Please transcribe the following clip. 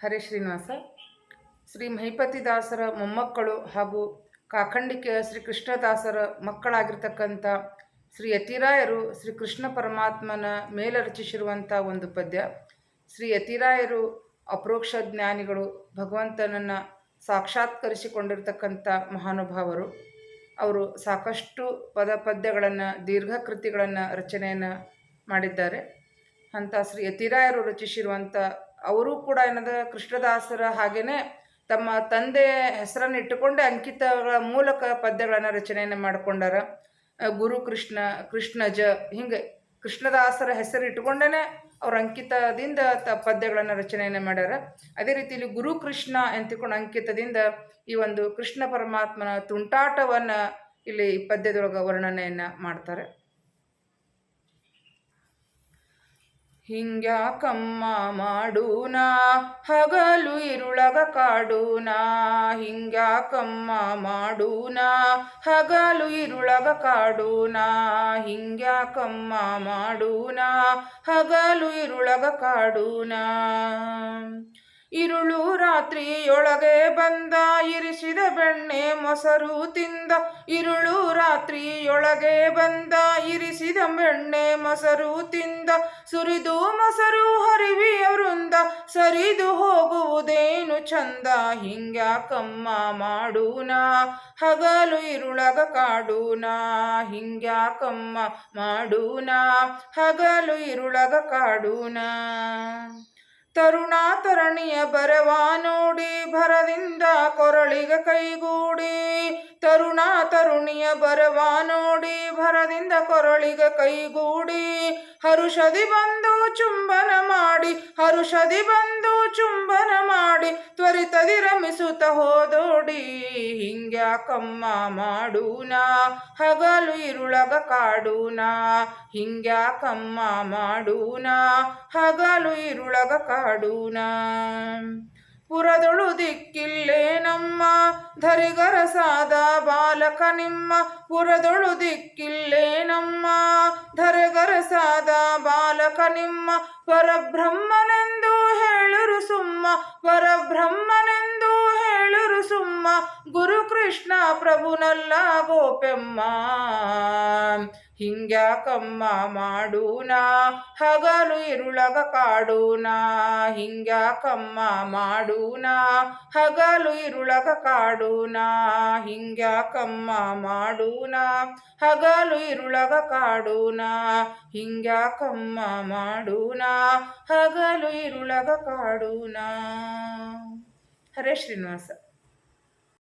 ಹರೇ ಶ್ರೀನಿವಾಸ ಶ್ರೀ ಮಹಿಪತಿದಾಸರ ಮೊಮ್ಮಕ್ಕಳು ಹಾಗೂ ಕಾಖಂಡಿಕೆಯ ಶ್ರೀ ಕೃಷ್ಣದಾಸರ ಮಕ್ಕಳಾಗಿರ್ತಕ್ಕಂಥ ಶ್ರೀ ಯತಿರಾಯರು ಶ್ರೀ ಕೃಷ್ಣ ಪರಮಾತ್ಮನ ಮೇಲೆ ರಚಿಸಿರುವಂಥ ಒಂದು ಪದ್ಯ. ಶ್ರೀ ಯತಿರಾಯರು ಅಪರೋಕ್ಷ ಜ್ಞಾನಿಗಳು, ಭಗವಂತನನ್ನು ಸಾಕ್ಷಾತ್ಕರಿಸಿಕೊಂಡಿರ್ತಕ್ಕಂಥ ಮಹಾನುಭಾವರು. ಅವರು ಸಾಕಷ್ಟು ಪದ ಪದ್ಯಗಳನ್ನು, ದೀರ್ಘಕೃತಿಗಳನ್ನು ರಚನೆಯನ್ನು ಮಾಡಿದ್ದಾರೆ. ಅಂಥ ಶ್ರೀ ಯತಿರಾಯರು ರಚಿಸಿರುವಂಥ ಅವರು ಕೂಡ ಏನದ ಕೃಷ್ಣದಾಸರ ಹಾಗೇನೆ ತಮ್ಮ ತಂದೆ ಹೆಸರನ್ನು ಇಟ್ಟುಕೊಂಡೇ ಅಂಕಿತಗಳ ಮೂಲಕ ಪದ್ಯಗಳನ್ನು ರಚನೆಯನ್ನು ಮಾಡಿಕೊಂಡಾರ. ಗುರು ಕೃಷ್ಣ, ಕೃಷ್ಣಜ, ಹಿಂಗೆ ಕೃಷ್ಣದಾಸರ ಹೆಸರು ಇಟ್ಕೊಂಡೇ ಅವ್ರ ಅಂಕಿತದಿಂದ ತ ಪದ್ಯಗಳನ್ನು ರಚನೆಯನ್ನು ಮಾಡ್ಯಾರ. ಅದೇ ರೀತಿಯಲ್ಲಿ ಗುರು ಕೃಷ್ಣ ಅಂತಿಕೊಂಡು ಅಂಕಿತದಿಂದ ಈ ಒಂದು ಕೃಷ್ಣ ಪರಮಾತ್ಮನ ತುಂಟಾಟವನ್ನು ಇಲ್ಲಿ ಪದ್ಯದೊಳಗೆ ವರ್ಣನೆಯನ್ನು ಮಾಡ್ತಾರೆ. ಹಿಂಗ್ಯಾಕಮ್ಮ ಮಾಡೂನಾ? ಹಗಲು ಇರುಳಗ ಕಾಡೂನಾ? ಹಿಂಗ್ಯಾಕಮ್ಮ ಮಾಡೂನಾ? ಹಗಲು ಇರುಳಗ ಕಾಡೂನಾ? ಹಿಂಗ್ಯಾಕಮ್ಮ ಮಾಡೂನಾ? ಹಗಲು ಇರುಳಗ ಕಾಡೂನಾ? ಇರುಳು ರಾತ್ರಿಯೊಳಗೆ ಬಂದ, ಇರಿಸಿದ ಬೆಣ್ಣೆ ಮೊಸರು ತಿಂದ. ಇರುಳು ರಾತ್ರಿಯೊಳಗೆ ಬಂದ, ಇರಿಸಿದ ಬೆಣ್ಣೆ ಮೊಸರು ತಿಂದ. ಸುರಿದು ಮೊಸರು ಹರಿವಿಯ ವೃಂದ ಸರಿದು ಹೋಗುವುದೇನು ಚಂದ ಹಿಂಗ್ಯಾಕಮ್ಮ ಮಾಡೂನ, ಹಗಲು ಇರುಳಗ ಕಾಡೂನ ಹಿಂಗ್ಯಾಕಮ್ಮ ಮಾಡೂನ, ಹಗಲು ಇರುಳಗ ಕಾಡೂನ. ತರುಣ ತರಣಿಯ ಬರವ ನೋಡಿ ಭರದಿಂದ ಕೊರಳಿಗ ಕೈಗೂಡಿ. ತರುಣ ತರುಣಿಯ ಬರವ ನೋಡಿ ಭರದಿಂದ ಕೊರಳಿಗ ಕೈಗೂಡಿ. ಹರುಷದಿ ಬಂದು ಚುಂಬನ ಮಾಡಿ, ಹರುಷದಿ ಬಂದು ಚುಂಬನ ಮಾಡಿ. ತ್ವರಿತದಿ ರಮಿಸುತ್ತ ಹೋದೋಡಿ ಹಿಂಗ್ಯಾಕಮ್ಮ ಮಾಡೂನ, ಹಗಲು ಇರುಳಗ ಕಾಡೂನ ಹಿಂಗ್ಯಾಕಮ್ಮ ಮಾಡೂನ, ಹಗಲು ಇರುಳಗ ಕಾಡೂನ. ಪುರದೊಳು ದಿಕ್ಕಿಲ್ಲೇ ನಮ್ಮ ಧರಿಗರಸಾದ ಬಾಲಕ ನಿಮ್ಮ, ಪುರದೊಳು ದಿಕ್ಕಿಲ್ಲೇ ನಮ್ಮ ಧರೆಗರಸಾದ ಬಾಲಕ ನಿಮ್ಮ, ಪರಬ್ರಹ್ಮನೆಂದು ಹೇಳುರು परब्रह्मनेन्दु ಪರಬ್ರಹ್ಮನೆಂದು ಗುರುಕೃಷ್ಣ ಗುರು ಕೃಷ್ಣ ಪ್ರಭುನಲ್ಲ ಗೋಪೆಮ್ಮ. ಹಿಂಗ್ಯಾಕಮ್ಮ ಮಾಡೂನ ಹಗಲು ಇರುಳಗ ಕಾಡೂನ ಹಿಂಗ್ಯಾಕಮ್ಮ ಮಾಡೂನ ಹಗಲು ಇರುಳಗ ಕಾಡೂನ ಹಿಂಗ್ಯಾಕಮ್ಮ ಮಾಡೂನ ಹಗಲು ಇರುಳಗ ಕಾಡೂನ ಹಿಂಗ್ಯಾಕಮ್ಮ ಮಾಡೂನ ಹಗಲು ಇರುಳಗ ಕಾಡೂನ ಹರೇ ಶ್ರೀನಿವಾಸ.